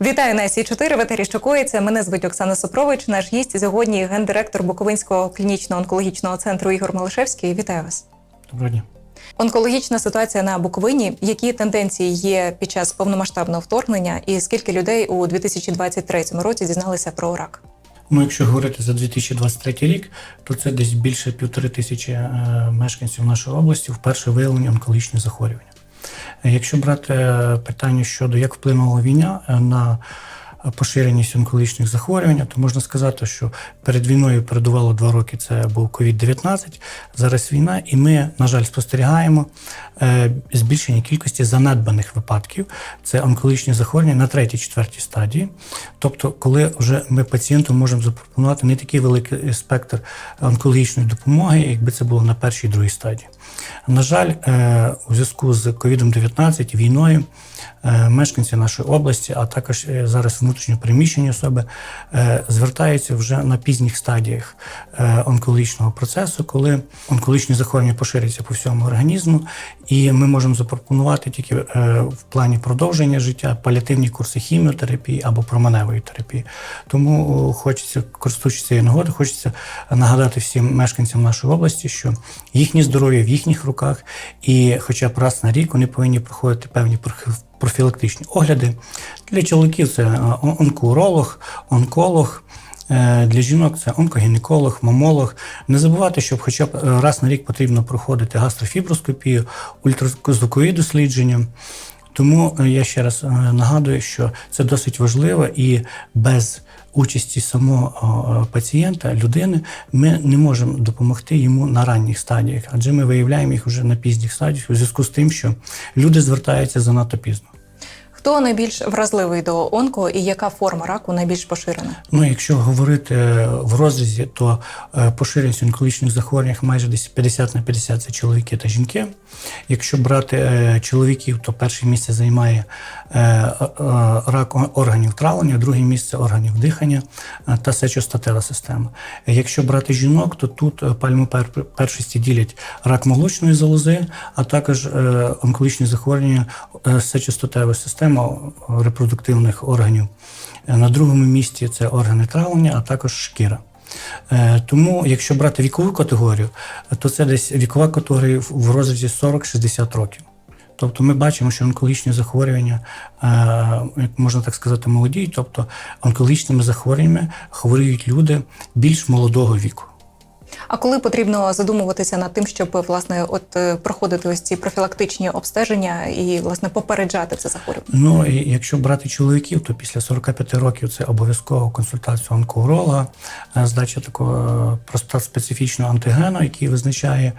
Вітаю на сі 4 в етері «Що Мене звуть Оксана Сопрович. Наш гість сьогодні гендиректор Буковинського клінічного онкологічного центру Ігор Малишевський. Вітаю вас. Доброго дня. Онкологічна ситуація на Буковині. Які тенденції є під час повномасштабного вторгнення, і скільки людей у 2023 році дізналися про рак? Ну, якщо говорити за 2023 рік, то це десь більше півтори тисячі е, мешканців нашої області вперше виявлені онкологічні захворювання. Якщо брати е, питання щодо як вплинула війна е, на поширеність онкологічних захворювань, то можна сказати, що перед війною передувало два роки. Це був COVID-19, зараз війна, і ми, на жаль, спостерігаємо е, збільшення кількості занедбаних випадків. Це онкологічні захворювання на третій, четвертій стадії. Тобто, коли вже ми пацієнту можемо запропонувати не такий великий спектр онкологічної допомоги, якби це було на першій другій стадії. На жаль, е, у зв'язку з COVID-19, війною, е, мешканці нашої області, а також е, зараз внутрішньо переміщені особи, звертаються вже на пізніх стадіях онкологічного процесу, коли онкологічні захворювання поширюються по всьому організму, і ми можемо запропонувати тільки в плані продовження життя паліативні курси хіміотерапії або променевої терапії. Тому хочеться, користуючись цією нагодою, хочеться нагадати всім мешканцям нашої області, що їхнє здоров'я в їхніх руках, і хоча б раз на рік вони повинні проходити певні профілактичні огляди. Для чоловіків це е, он- онкоуролог, онколог. Е, Для жінок це онкогінеколог, мамолог. Не забувати, що хоча б е, раз на рік потрібно проходити гастрофіброскопію, ультразвукові дослідження. Тому я ще раз нагадую, що це досить важливо і без участі самого пацієнта, людини, ми не можемо допомогти йому на ранніх стадіях, адже ми виявляємо їх вже на пізніх стадіях у зв'язку з тим, що люди звертаються занадто пізно. Хто найбільш вразливий до онко і яка форма раку найбільш поширена? Ну, якщо говорити е, в розрізі, то е, поширеність онкологічних захворювань майже десь 50 на 50 – це чоловіки та жінки. Якщо брати е, чоловіків, то перше місце займає рак органів травлення, друге місце органів дихання та сечостатева система. Якщо брати жінок, то тут пальму першості ділять рак молочної залози, а також онкологічні захворювання сечостатевої системи е, репродуктивних органів. Е, На другому місці це органи травлення, а також шкіра. Е, Тому, якщо брати вікову категорію, то це десь вікова категорія в- в розрізі 40-60 років. Тобто ми бачимо, що онкологічні захворювання, е, як можна так сказати, молоді, тобто онкологічними захворюваннями хворіють люди більш молодого віку. А коли потрібно задумуватися над тим, щоб власне от е, проходити ось ці профілактичні обстеження і власне попереджати це захворювання? Ну і якщо брати чоловіків, то після 45 років це обов'язково консультація онкоуролога, е, здача такого е, проста специфічного антигену, який визначає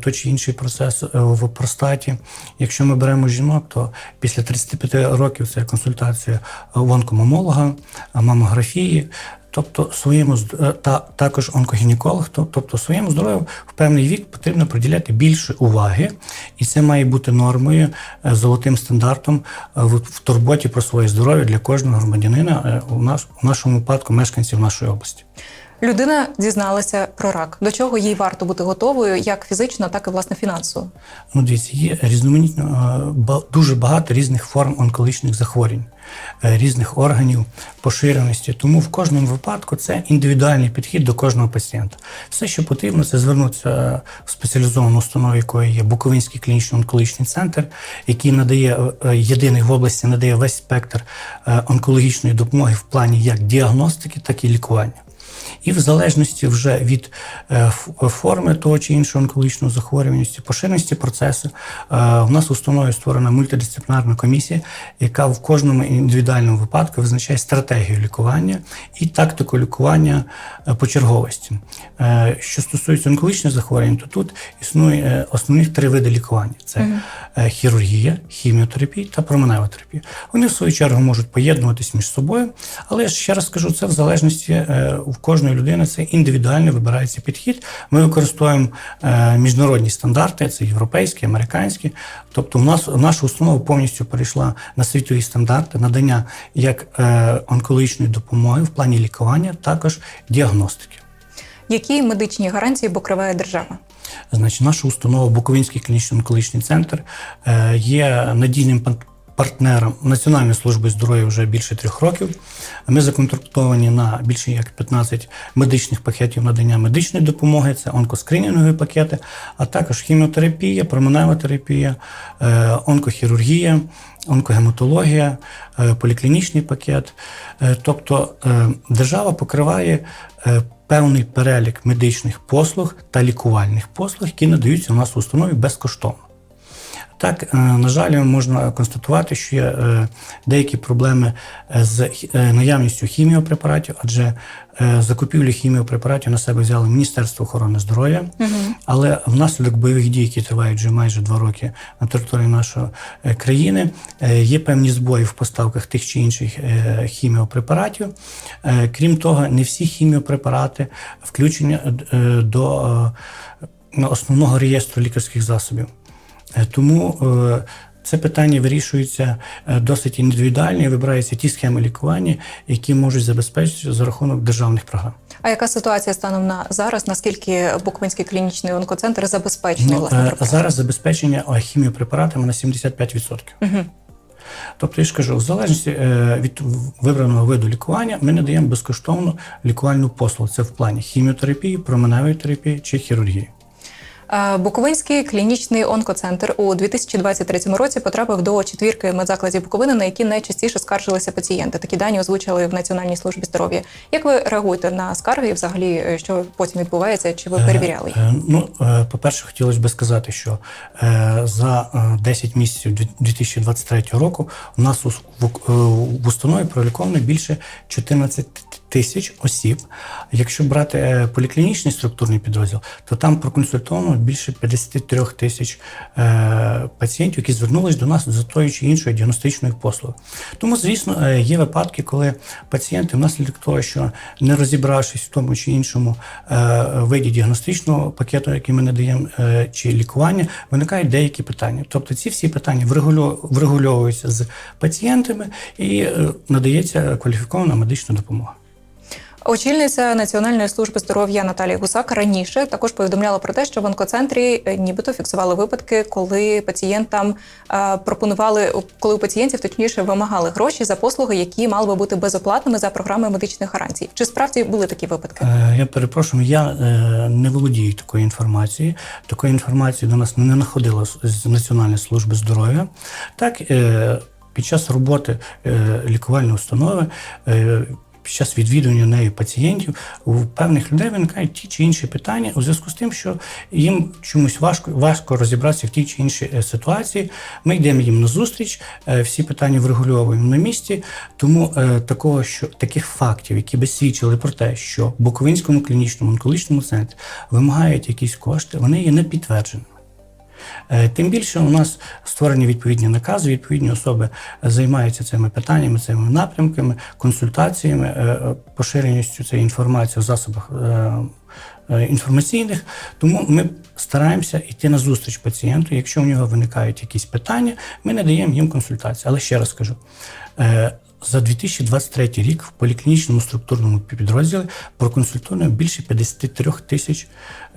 той чи інший процес в простаті. Якщо ми беремо жінок, то після 35 років це консультація в онкомамолога, е, мамографії. Тобто своєму е, та також онкогінеколог, тобто своєму здоров'ю в певний вік потрібно приділяти більше уваги, і це має бути нормою, е, золотим стандартом е, в, турботі про своє здоров'я для кожного громадянина у нас у нашому випадку мешканців нашої області. Людина дізналася про рак. До чого їй варто бути готовою, як фізично, так і власне фінансово. Ну, дивіться, є різноманітно дуже багато різних форм онкологічних захворювань, е, різних органів поширеності. Тому в кожному випадку це індивідуальний підхід до кожного пацієнта. Все, що потрібно, це звернутися е, в спеціалізовану установу, якою є Буковинський клінічний онкологічний центр, який надає е, єдиний в області, надає весь спектр онкологічної допомоги в плані як діагностики, так і лікування. І в залежності вже від е, форми того чи іншого онкологічного захворюваності, поширеності процесу, е, в нас установі створена мультидисциплінарна комісія, яка в кожному індивідуальному випадку визначає стратегію лікування і тактику лікування е, по черговості. Що стосується онкологічних захворювань, то тут існує основних три види лікування: це хірургія, хіміотерапія та променева терапія. Вони в свою чергу можуть поєднуватись між собою, але я ще раз скажу, це в залежності в кожної людини це індивідуально вибирається підхід. Ми використовуємо е, міжнародні стандарти, це європейські, американські. Тобто, в нас наша установа повністю перейшла на світові стандарти надання як е, онкологічної допомоги в плані лікування, також діагностики. Які медичні гарантії покриває держава? Значить, наша установа Буковинський клінічний онкологічний центр е, є надійним партнером Національної служби здоров'я вже більше трьох років. Ми законтрактовані на більше як 15 медичних пакетів надання медичної допомоги, це онкоскринінгові пакети, а також хіміотерапія, променева терапія, е, онкохірургія, онкогематологія, е, поліклінічний пакет. Е, Тобто держава покриває певний перелік медичних послуг та лікувальних послуг, які надаються у нас в установі безкоштовно. Так, е, на жаль, можна констатувати, що є е, деякі проблеми е, з наявністю хіміопрепаратів, адже закупівлю хіміопрепаратів на себе взяло Міністерство охорони здоров'я. Але внаслідок бойових дій, які тривають вже майже два роки на території нашої країни, є певні збої в поставках тих чи інших хіміопрепаратів. Крім того, не всі хіміопрепарати включені до основного реєстру лікарських засобів. Е, Тому е, це питання вирішується е, досить індивідуально і вибираються ті схеми лікування, які можуть забезпечити за рахунок державних програм. А яка ситуація станом на зараз? Наскільки Буковинський клінічний онкоцентр забезпечений Ну, власне зараз забезпечення хіміопрепаратами на 75%. Тобто, я ж кажу, в залежності від вибраного виду лікування, ми надаємо безкоштовну лікувальну послугу. Це в плані хіміотерапії, променевої терапії чи хірургії. Е, Буковинський клінічний онкоцентр у 2023 році потрапив до четвірки медзакладів Буковини, на які найчастіше скаржилися пацієнти. Такі дані озвучили в Національній службі здоров'я. Як ви реагуєте на скарги? і Взагалі, е, що потім відбувається? Чи ви перевіряли їх? Е, Ну, е, по-перше, хотілося б сказати, що е, за е, 10 місяців дві- 2023 року у нас е, в установі проліковано більше 14 тисяч осіб. Якщо брати е, поліклінічний структурний підрозділ, то там проконсультовано більше 53 тисяч е, пацієнтів, які звернулись до нас за тою чи іншою діагностичною послугою. Тому, звісно, е, є випадки, коли пацієнти внаслідок того, що не розібравшись в тому чи іншому виді діагностичного пакету, який ми надаємо, чи лікування, виникають деякі питання. Тобто ці всі питання врегульо- врегульовуються з пацієнтами і надається кваліфікована медична допомога. Очільниця Національної служби здоров'я Наталія Гусак раніше також повідомляла про те, що в онкоцентрі е, нібито фіксували випадки, коли пацієнтам е, пропонували, коли у пацієнтів точніше вимагали гроші за послуги, які мали би бути безоплатними за програмою медичних гарантій. Чи справді були такі випадки? Е, Я перепрошую, я не володію такою інформацією. Такої інформації до нас не надходило з- Національної служби здоров'я. Так, під час роботи лікувальної установи. Під час відвідування нею пацієнтів у певних людей виникають ті чи інші питання у зв'язку з тим, що їм чомусь важко важко розібратися в тій чи іншій е, ситуації. Ми йдемо їм на зустріч, е, всі питання врегульовуємо на місці. Тому е, такого, що таких фактів, які би свідчили про те, що в Буковинському клінічному онкологічному центрі вимагають якісь кошти, вони є не підтвердженими. Е, Тим більше у нас створені відповідні накази, відповідні особи займаються цими питаннями, цими напрямками, консультаціями, е, е, поширеністю цієї інформації в засобах інформаційних. Тому ми стараємося йти на зустріч пацієнту. Якщо у нього виникають якісь питання, ми надаємо їм консультації. Але ще раз скажу. За 2023 рік в поліклінічному структурному підрозділі проконсультовано більше 53 тисяч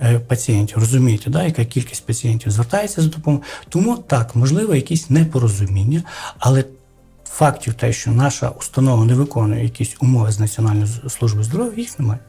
е, пацієнтів. Розумієте, да, яка кількість пацієнтів звертається за допомогою. Тому так, можливо, якісь непорозуміння, але фактів те, що наша установа не виконує якісь умови з Національної служби здоров'я, їх немає.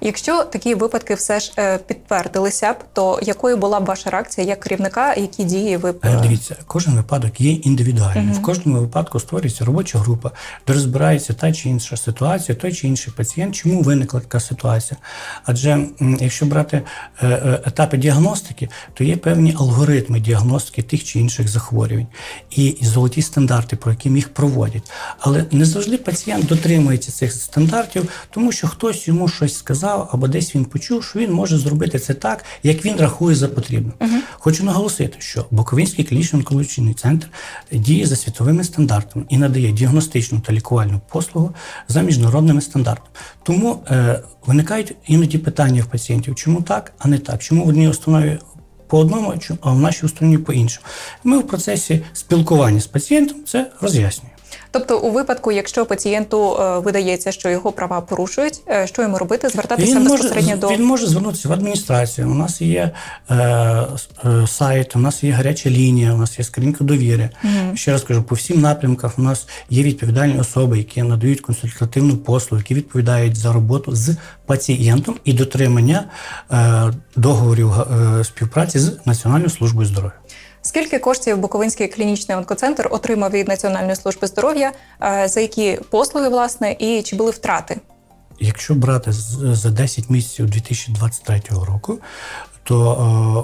Якщо такі випадки все ж е, підтвердилися б, то якою була б ваша реакція як керівника, які дії ви б Е, Дивіться, кожен випадок є індивідуальним. В кожному випадку створюється робоча група, де розбирається та чи інша ситуація, той чи інший пацієнт, чому виникла така ситуація. Адже якщо брати е, е, етапи діагностики, то є певні алгоритми діагностики тих чи інших захворювань і, і золоті стандарти, про які їх проводять. Але не завжди пацієнт дотримується цих стандартів, тому що хтось йому щось сказав або десь він почув, що він може зробити це так, як він рахує за потрібне. Хочу наголосити, що Буковинський клінічний онкологічний центр діє за світовими стандартами і надає діагностичну та лікувальну послугу за міжнародними стандартами. Тому е, виникають іноді питання в пацієнтів, чому так, а не так, чому в одній установі по одному, а в нашій установі по іншому. Ми в процесі спілкування з пацієнтом це роз'яснюємо. Тобто, у випадку, якщо пацієнту е, видається, що його права порушують, е, що йому робити? Звертатися Він може, до він може звернутися в адміністрацію. У нас є е, е, сайт, у нас є гаряча лінія, у нас є скринька довіри. Ще раз кажу, по всім напрямках у нас є відповідальні особи, які надають консультативну послугу, які відповідають за роботу з пацієнтом і дотримання е, договорів е, співпраці з Національною службою здоров'я. Скільки коштів Буковинський клінічний онкоцентр отримав від Національної служби здоров'я, е, за які послуги власне, і чи були втрати? Якщо брати за 10 місяців 2023 року, то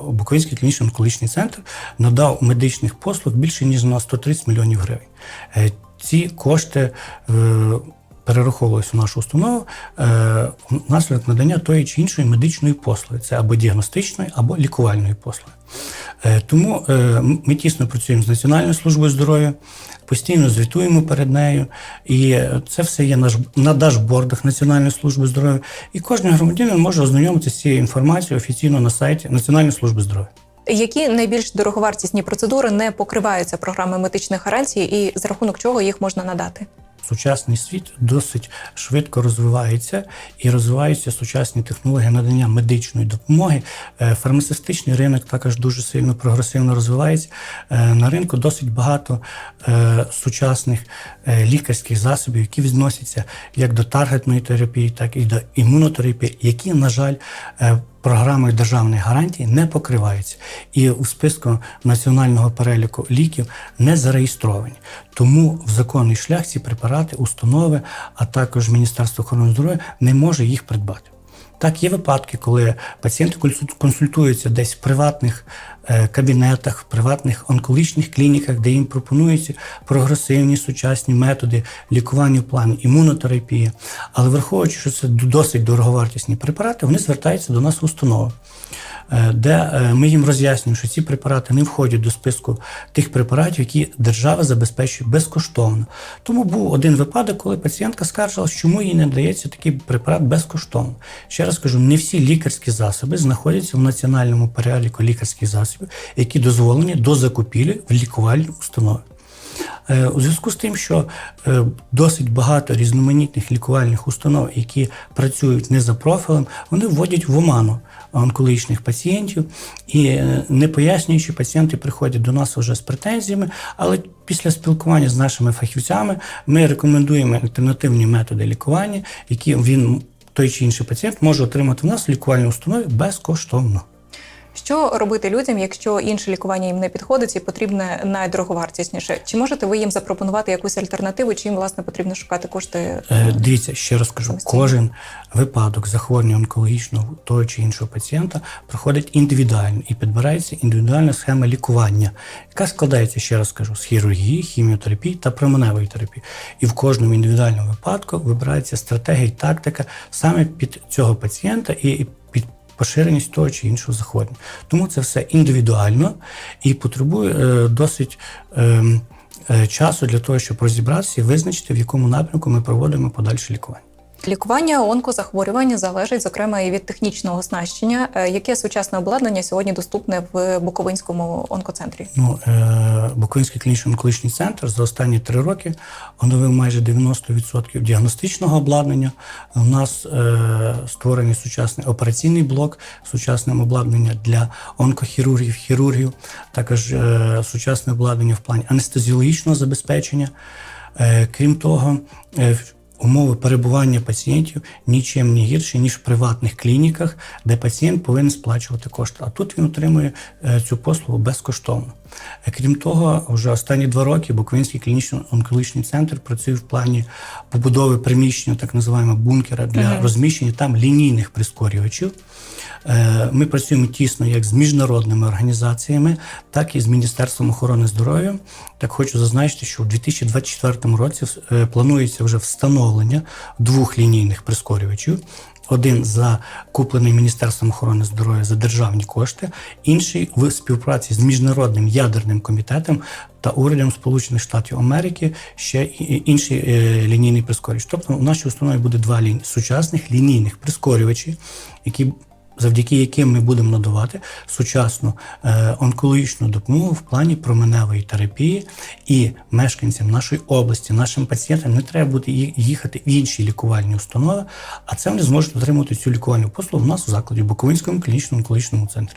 е, Буковинський клінічний онкологічний центр надав медичних послуг більше ніж на 130 мільйонів гривень. Е, ці кошти перераховувалися в нашу установу е, внаслідок надання тої чи іншої медичної послуги. Це або діагностичної, або лікувальної послуги. Е, Тому е, ми тісно працюємо з Національною службою здоров'я, постійно звітуємо перед нею, і це все є наш- на дашбордах Національної служби здоров'я. І кожен громадянин може ознайомитися з цією інформацією офіційно на сайті Національної служби здоров'я. Які найбільш дороговартісні процедури не покриваються програмою медичних гарантій, і за рахунок чого їх можна надати? Сучасний світ досить швидко розвивається і розвиваються сучасні технології надання медичної допомоги. Е, Фармацевтичний ринок також дуже сильно прогресивно розвивається. Е, На ринку досить багато е, сучасних лікарських засобів, які відносяться як до таргетної терапії, так і до імунотерапії, які, на жаль, програмою державних гарантій не покриваються і у списку національного переліку ліків не зареєстровані. Тому в законний шлях ці препарати, установи, а також Міністерство охорони здоров'я не може їх придбати. Так, є випадки, коли пацієнти консуль- консультуються десь в приватних кабінетах, в приватних онкологічних клініках, де їм пропонуються прогресивні сучасні методи лікування в плані імунотерапії. Але враховуючи, що це досить дороговартісні препарати, вони звертаються до нас в установу. Е, Де е, ми їм роз'яснюємо, що ці препарати не входять до списку тих препаратів, які держава забезпечує безкоштовно. Тому був один випадок, коли пацієнтка скаржилась, чому їй не дається такий препарат безкоштовно. Ще раз кажу, не всі лікарські засоби знаходяться в національному переліку лікарських засобів, які дозволені до закупівлі в лікувальній установі. Е, У зв'язку з тим, що досить багато різноманітних лікувальних установ, які працюють не за профілем, вони вводять в оману онкологічних пацієнтів і е, не пояснюючи, пацієнти приходять до нас вже з претензіями, але після спілкування з нашими фахівцями ми рекомендуємо альтернативні методи лікування, які він той чи інший пацієнт може отримати в нас в лікувальній установі безкоштовно. Що робити людям, якщо інше лікування їм не підходить і потрібне найдороговартісніше? Чи можете ви їм запропонувати якусь альтернативу, чи їм власне потрібно шукати кошти? Е, Дивіться, ще раз кажу, Самостійно. кожен випадок захворювання онкологічного того чи іншого пацієнта проходить індивідуально і підбирається індивідуальна схема лікування, яка складається, ще раз кажу, з хірургії, хіміотерапії та променевої терапії. І в кожному індивідуальному випадку вибирається стратегія і тактика саме під цього пацієнта і поширеність того чи іншого захворювання. Тому це все індивідуально і потребує е, досить. ем, е, Часу для того, щоб розібратися і визначити, в якому напрямку ми проводимо подальше лікування. Лікування онкозахворювань залежить зокрема і від технічного оснащення. Е, Яке сучасне обладнання сьогодні доступне в Буковинському онкоцентрі? Ну, е, Буковинський клінічний онкологічний центр за останні три роки оновив майже 90% діагностичного обладнання. У нас е, створений сучасний операційний блок, сучасне обладнання для онкохірургів, хірургів, також сучасне обладнання в плані анестезіологічного забезпечення. Крім того, Умови перебування пацієнтів нічим не гірші, ніж в приватних клініках, де пацієнт повинен сплачувати кошти. А тут він отримує е, цю послугу безкоштовно. Е, Крім того, вже останні два роки Буковинський клінічно онкологічний центр працює в плані побудови приміщення, так називаємо бункера для розміщення там лінійних прискорювачів. Е, Ми працюємо тісно як з міжнародними організаціями, так і з Міністерством охорони здоров'я. Так хочу зазначити, що у 2024 році е, планується вже встановлення двох лінійних прискорювачів. Один закуплений Міністерством охорони здоров'я за державні кошти, інший в співпраці з міжнародним ядерним комітетом та урядом Сполучених Штатів Америки ще інший е, лінійний прискорювач. Тобто у нашій установі буде два лінь... сучасних лінійних прискорювачі, які завдяки яким ми будемо надавати сучасну е, онкологічну допомогу в плані променевої терапії, і мешканцям нашої області, нашим пацієнтам не треба буде їхати в інші лікувальні установи, а це вони зможуть отримати цю лікувальну послугу в нас у закладі в Буковинському клінічному онкологічному центрі.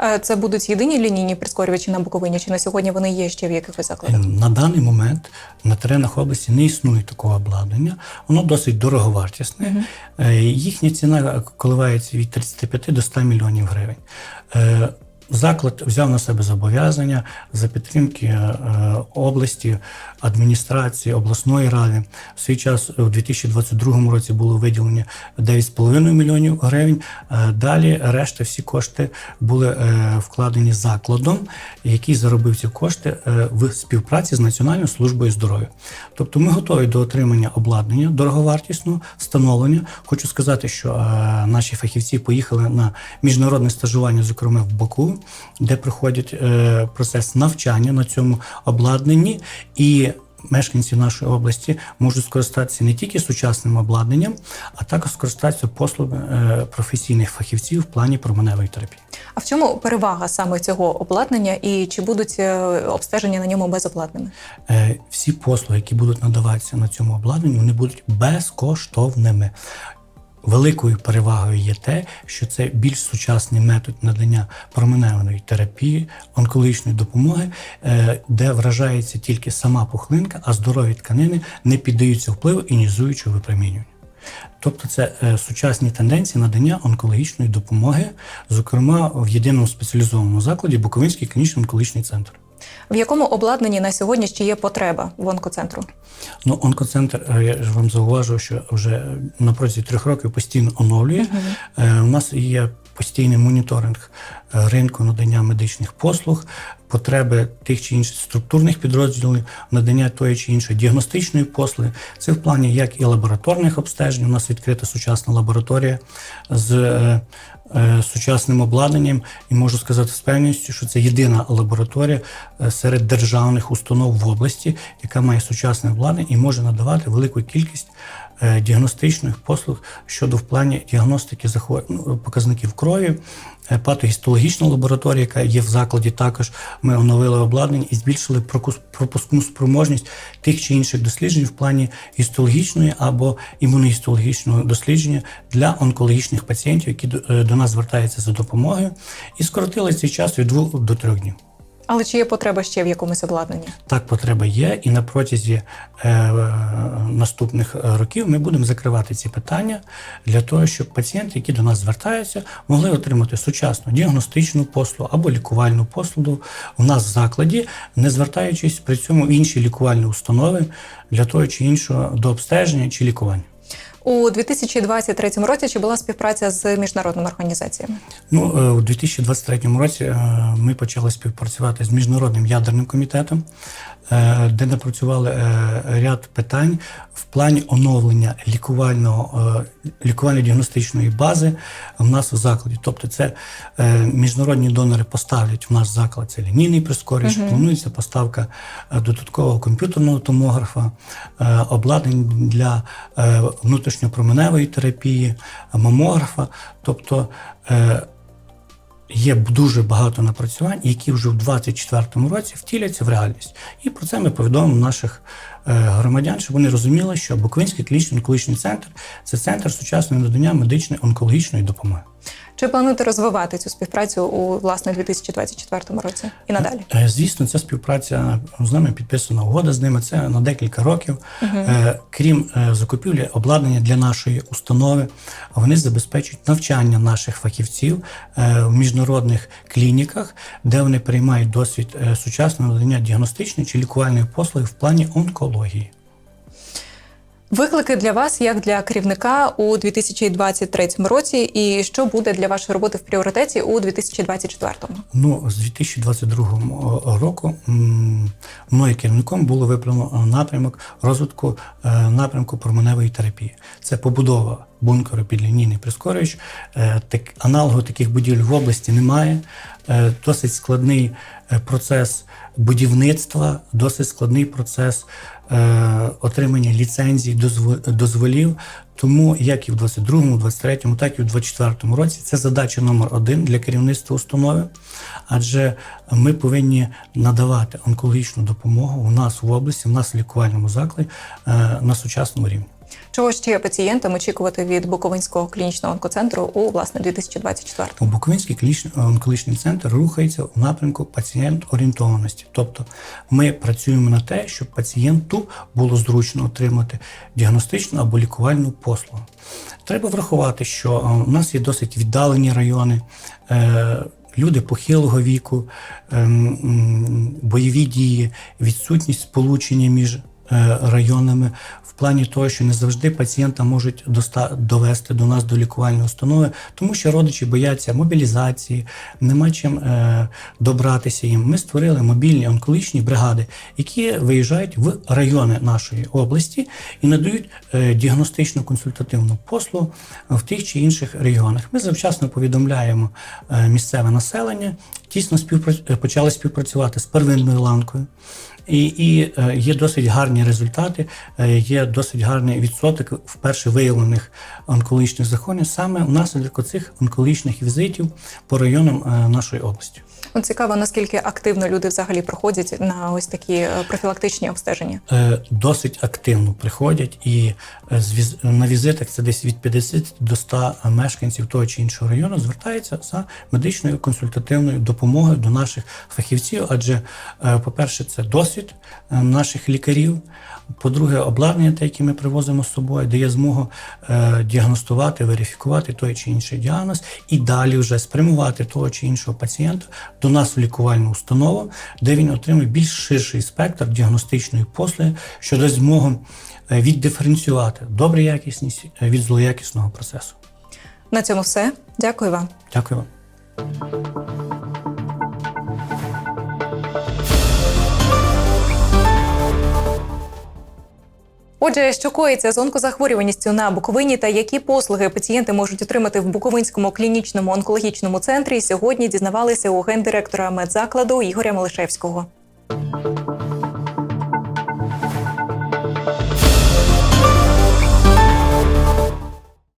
Е, Це будуть єдині лінійні прискорювачі на Буковині, чи на сьогодні вони є ще в якихось закладах? На даний момент на теренах області не існує такого обладнання, воно досить дороговартісне. Е, Їхня ціна коливається від 35 до 100 мільйонів гривень. Заклад взяв на себе зобов'язання за підтримки е, області, адміністрації, обласної ради. В свій час у 2022 році було виділення 9,5 мільйонів гривень. Е, Далі решта всі кошти були е, вкладені закладом, який заробив ці кошти в співпраці з Національною службою здоров'я. Тобто ми готові до отримання обладнання дороговартісного встановлення. Хочу сказати, що наші фахівці поїхали на міжнародне стажування, зокрема в Баку, де проходять е, процес навчання на цьому обладнанні і. Мешканці нашої області можуть скористатися не тільки сучасним обладнанням, а також скористатися послугами е, професійних фахівців в плані променевої терапії. А в чому перевага саме цього обладнання і чи будуть е, обстеження на ньому безоплатними? Е, всі послуги, які будуть надаватися на цьому обладнанні, вони будуть безкоштовними. Великою перевагою є те, що це більш сучасний метод надання променевої терапії, онкологічної допомоги, е, де вражається тільки сама пухлинка, а здорові тканини не піддаються впливу іонізуючого випромінювання. Тобто це е, сучасні тенденції надання онкологічної допомоги, зокрема в єдиному спеціалізованому закладі Буковинський клінічний онкологічний центр. В якому обладнанні на сьогодні ще є потреба в онкоцентру? Ну, онкоцентр, е, я ж вам зауважу, що вже на протязі трьох років постійно оновлює. Угу. У нас є постійний моніторинг е, ринку надання медичних послуг, потреби тих чи інших структурних підрозділів, надання тої чи іншої діагностичної послуги. Це в плані як і лабораторних обстежень. У нас відкрита сучасна лабораторія з е, е, сучасним обладнанням, і можу сказати з певністю, що це єдина лабораторія е, серед державних установ в області, яка має сучасне обладнання і може надавати велику кількість діагностичних послуг щодо в плані діагностики захворювань, ну, показників крові. Патогістологічна лабораторія, яка є в закладі, також ми оновили обладнання і збільшили пропускну спроможність тих чи інших досліджень в плані гістологічної або імуногістологічного дослідження для онкологічних пацієнтів, які до- е, нас звертаються за допомогою, і скоротили цей час від двох до трьох днів. Але чи є потреба ще в якомусь обладнанні? Так, потреба є, і на протязі е, наступних років ми будемо закривати ці питання для того, щоб пацієнти, які до нас звертаються, могли отримати сучасну діагностичну послугу або лікувальну послугу у нас в закладі, не звертаючись при цьому в інші лікувальні установи для того чи іншого до обстеження чи лікування. У 2023 році чи була співпраця з міжнародними організаціями? Ну, е, у 2023 році е, ми почали співпрацювати з міжнародним ядерним комітетом, е, де напрацювали ряд питань в плані оновлення лікувального лікувально-діагностичної бази в нас у закладі. Тобто, це міжнародні донори поставлять в наш заклад це лінійний прискорювач, планується поставка додаткового комп'ютерного томографа, обладнань для е, внутрішньопроменевої терапії, мамографа. Тобто е, є дуже багато напрацювань, які вже в 2024 році втіляться в реальність. І про це ми повідомимо наших е, громадян, щоб вони розуміли, що Буковинський клінічний онкологічний центр це центр сучасного надання медичної онкологічної допомоги. Чи плануєте розвивати цю співпрацю у власне 2024 році і надалі? Е, Звісно, ця співпраця з нами підписана угода з ними. Це на декілька років. Е, Крім е, закупівлі обладнання для нашої установи, вони забезпечують навчання наших фахівців е, в міжнародних клініках, де вони приймають досвід е, сучасного надання діагностичної чи лікувальної послуги в плані онкології. Виклики для вас як для керівника у 2023 році, і що буде для вашої роботи в пріоритеті у 2024? Ну, з 2022 року мною керівником було виправлено напрямок розвитку е, напрямку променевої терапії. Це побудова бункеру під лінійний прискорювач. Е, Так, аналогу таких будівель в області немає. Е, Досить складний е, процес будівництва, досить складний процес е, отримання ліцензій, дозво- дозволів. Тому як і в 22-му, 23-му, так і в 24-му році це задача номер один для керівництва установи, адже ми повинні надавати онкологічну допомогу у нас в області, у нас в лікувальному закладі е, на сучасному рівні. Чого ще пацієнтам очікувати від Буковинського клінічного онкоцентру у власне 2024 У Буковинський клінічний онкологічний центр рухається у напрямку пацієнт-орієнтованості. Тобто ми працюємо на те, щоб пацієнту було зручно отримати діагностичну або лікувальну послугу. Треба врахувати, що е, у нас є досить віддалені райони. е, Люди похилого віку, ем, бойові дії, відсутність сполучення між е, районами в плані того, що не завжди пацієнта можуть довести до нас до лікувальної установи, тому що родичі бояться мобілізації, нема чим е, добратися їм. Ми створили мобільні онкологічні бригади, які виїжджають в райони нашої області і надають е, діагностичну консультативну послугу в тих чи інших регіонах. Ми завчасно повідомляємо місцеве населення, тісно співпра- е, почали співпрацювати з первинною ланкою. І, і е, є досить гарні результати, е, є досить гарний відсоток вперше виявлених онкологічних захворювань саме внаслідок оцих онкологічних візитів по районам нашої області. Ну, цікаво, наскільки активно люди взагалі проходять на ось такі профілактичні обстеження. Досить активно приходять, і на візитах це десь від 50 до 100 мешканців того чи іншого району звертаються за медичною консультативною допомогою до наших фахівців. Адже, е, по-перше, це досвід е, наших лікарів. По-друге, обладнання, те, яке ми привозимо з собою, дає змогу е, діагностувати, верифікувати той чи інший діагноз, і далі вже спрямувати того чи іншого пацієнта до нас в лікувальну установу, де він отримує більш ширший спектр діагностичної послуги, що дасть змогу віддиференціювати добру якісність від злоякісного процесу. На цьому все. Дякую вам. Дякую вам. Отже, що коїться з онкозахворюваністю на Буковині та які послуги пацієнти можуть отримати в Буковинському клінічному онкологічному центрі, сьогодні дізнавалися у гендиректора медзакладу Ігоря Малишевського.